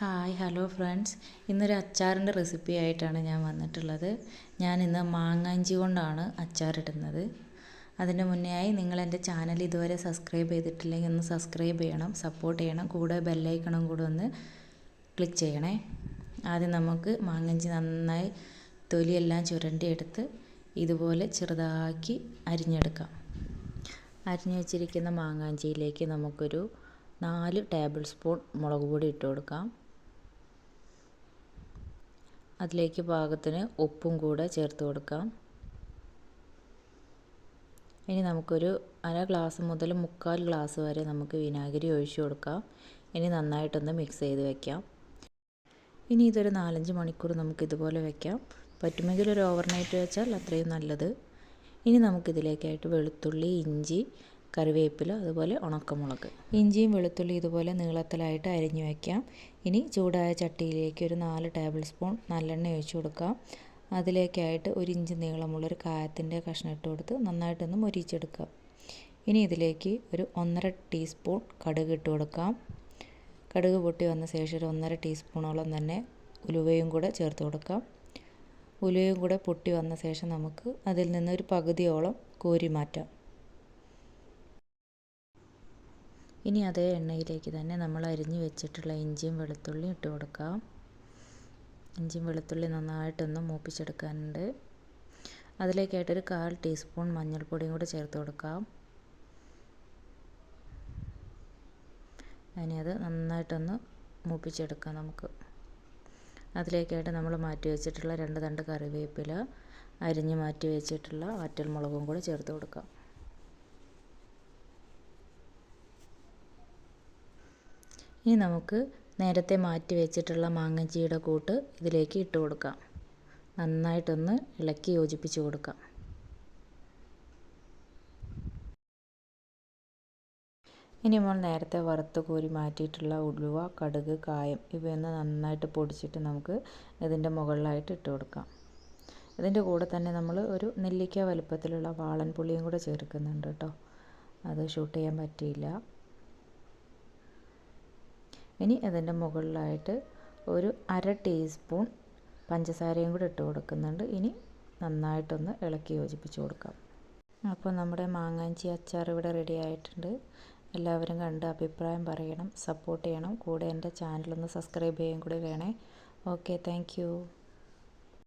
Hi hello friends. ഇന്നൊരു അച്ചാറിന്റെ recipe ആയിട്ടാണ് ഞാൻ വന്നിട്ടുള്ളത്. ഞാൻ ഇന്ന് മാങ്ങാഞ്ചി കൊണ്ടാണ് അച്ചാറിടുന്നത് അതിന് മുന്നേ ആയി നിങ്ങൾ എന്റെ ചാനൽ ഇതുവരെ സബ്സ്ക്രൈബ് ചെയ്തിട്ടില്ലെങ്കിൽ ഒന്ന് സബ്സ്ക്രൈബ് ചെയ്യണം സപ്പോർട്ട് ചെയ്യണം കൂടെ ബെല്ലൈക്കണം കൂടെ ഒന്ന് ക്ലിക്ക് ചെയ്യണേ. ആദ്യം നമുക്ക് മാങ്ങാഞ്ചി നന്നായി തൊലിയെല്ലാം ചുരണ്ടിയെടുത്ത് ഇതുപോലെ ചെറുതാക്കി അരിഞ്ഞെടുക്കാം. അരിഞ്ഞു വെച്ചിരിക്കുന്ന മാങ്ങാഞ്ചിയിലേക്ക് നമുക്കൊരു നാല് ടേബിൾ സ്പൂൺ മുളക് പൊടി ഇട്ട് കൊടുക്കാം. അതിലേക്ക് പാകത്തിന് ഉപ്പും കൂടെ ചേർത്ത് കൊടുക്കാം. ഇനി നമുക്കൊരു അര ഗ്ലാസ് മുതൽ മുക്കാൽ ഗ്ലാസ് വരെ നമുക്ക് വിനാഗിരി ഒഴിച്ചു കൊടുക്കാം. ഇനി നന്നായിട്ടൊന്ന് മിക്സ് ചെയ്ത് വെക്കാം. ഇനി ഇതൊരു നാലഞ്ച് മണിക്കൂർ നമുക്ക് ഇതുപോലെ വെക്കാം. പറ്റുമെങ്കിൽ ഒരു ഓവർനൈറ്റ് വെച്ചാൽ അത്രയും നല്ലത്. ഇനി നമുക്കിതിലേക്കായിട്ട് വെളുത്തുള്ളി ഇഞ്ചി കറിവേപ്പില അതുപോലെ ഉണക്കമുളക്. ഇഞ്ചിയും വെളുത്തുള്ളി ഇതുപോലെ നീളത്തിലായിട്ട് അരിഞ്ഞു വയ്ക്കാം ഇനി ചൂടായ ചട്ടിയിലേക്ക് ഒരു നാല് ടേബിൾ സ്പൂൺ നല്ലെണ്ണ ഒഴിച്ചു കൊടുക്കാം. അതിലേക്കായിട്ട് ഒരു ഇഞ്ച് നീളമുള്ളൊരു കായത്തിന്റെ കഷ്ണം ഇട്ട് കൊടുത്ത് നന്നായിട്ടൊന്ന് മൊരിച്ചെടുക്കാം ഇനി ഇതിലേക്ക് ഒരു ഒന്നര ടീസ്പൂൺ കടുക് ഇട്ട് കൊടുക്കാം. കടുക് പൊട്ടി വന്ന ശേഷം ഒരു ഒന്നര ടീസ്പൂണോളം തന്നെ ഉലുവയും കൂടെ ചേർത്ത് കൊടുക്കാം. ഉലുവയും കൂടെ പൊട്ടി വന്ന ശേഷം നമുക്ക് അതിൽ നിന്ന് ഒരു പകുതിയോളം കോരി മാറ്റാം. ഇനി അതേ എണ്ണയിലേക്ക് തന്നെ നമ്മൾ അരിഞ്ഞു വെച്ചിട്ടുള്ള ഇഞ്ചിയും വെളുത്തുള്ളിയും ഇട്ട് കൊടുക്കാം. ഇഞ്ചിയും വെളുത്തുള്ളി നന്നായിട്ടൊന്ന് മൂപ്പിച്ചെടുക്കാനുണ്ട്. അതിലേക്കായിട്ടൊരു കാൽ ടീസ്പൂൺ മഞ്ഞൾപ്പൊടിയും കൂടി ചേർത്ത് കൊടുക്കാം. ഇനി അത് നന്നായിട്ടൊന്ന് മൂപ്പിച്ചെടുക്കാം നമുക്ക്. അതിലേക്കായിട്ട് നമ്മൾ മാറ്റി വെച്ചിട്ടുള്ള രണ്ട് തണ്ട് കറിവേപ്പില അരിഞ്ഞ് മാറ്റി വെച്ചിട്ടുള്ള വറ്റൽമുളകും കൂടി ചേർത്ത് കൊടുക്കാം. ഇനി നമുക്ക് നേരത്തെ മാറ്റി വെച്ചിട്ടുള്ള മാങ്ങഞ്ചിയുടെ കൂട്ട് ഇതിലേക്ക് ഇട്ട് കൊടുക്കാം. നന്നായിട്ടൊന്ന് ഇളക്കി യോജിപ്പിച്ച് കൊടുക്കാം. ഇനി നമ്മൾ നേരത്തെ വറുത്ത് കോരി മാറ്റിയിട്ടുള്ള ഉലുവ കടുക് കായം ഇവയൊന്ന് നന്നായിട്ട് പൊടിച്ചിട്ട് നമുക്ക് ഇതിന്റെ മുകളിലായിട്ട് ഇട്ട് കൊടുക്കാം. ഇതിന്റെ കൂടെ തന്നെ നമ്മൾ ഒരു നെല്ലിക്ക വലുപ്പത്തിലുള്ള വാളൻ പുളിയും കൂടെ ചേർക്കുന്നുണ്ട് കേട്ടോ. അത് ഷൂട്ട് ചെയ്യാൻ പറ്റിയില്ല. ഇനി അതിന്റെ മുകളിലായിട്ട് ഒരു അര ടീസ്പൂൺ പഞ്ചസാരയും കൂടി ഇട്ട് കൊടുക്കുന്നുണ്ട്. ഇനി നന്നായിട്ടൊന്ന് ഇളക്കി യോജിപ്പിച്ച് കൊടുക്കാം. അപ്പോൾ നമ്മുടെ മാങ്ങാഞ്ചി അച്ചാർ ഇവിടെ റെഡി ആയിട്ടുണ്ട്. എല്ലാവരും കണ്ട് അഭിപ്രായം പറയണം സപ്പോർട്ട് ചെയ്യണം. കൂടെ എന്റെ ചാനലൊന്ന് സബ്സ്ക്രൈബ് ചെയ്യുകയും കൂടി വേണേ. Okay thank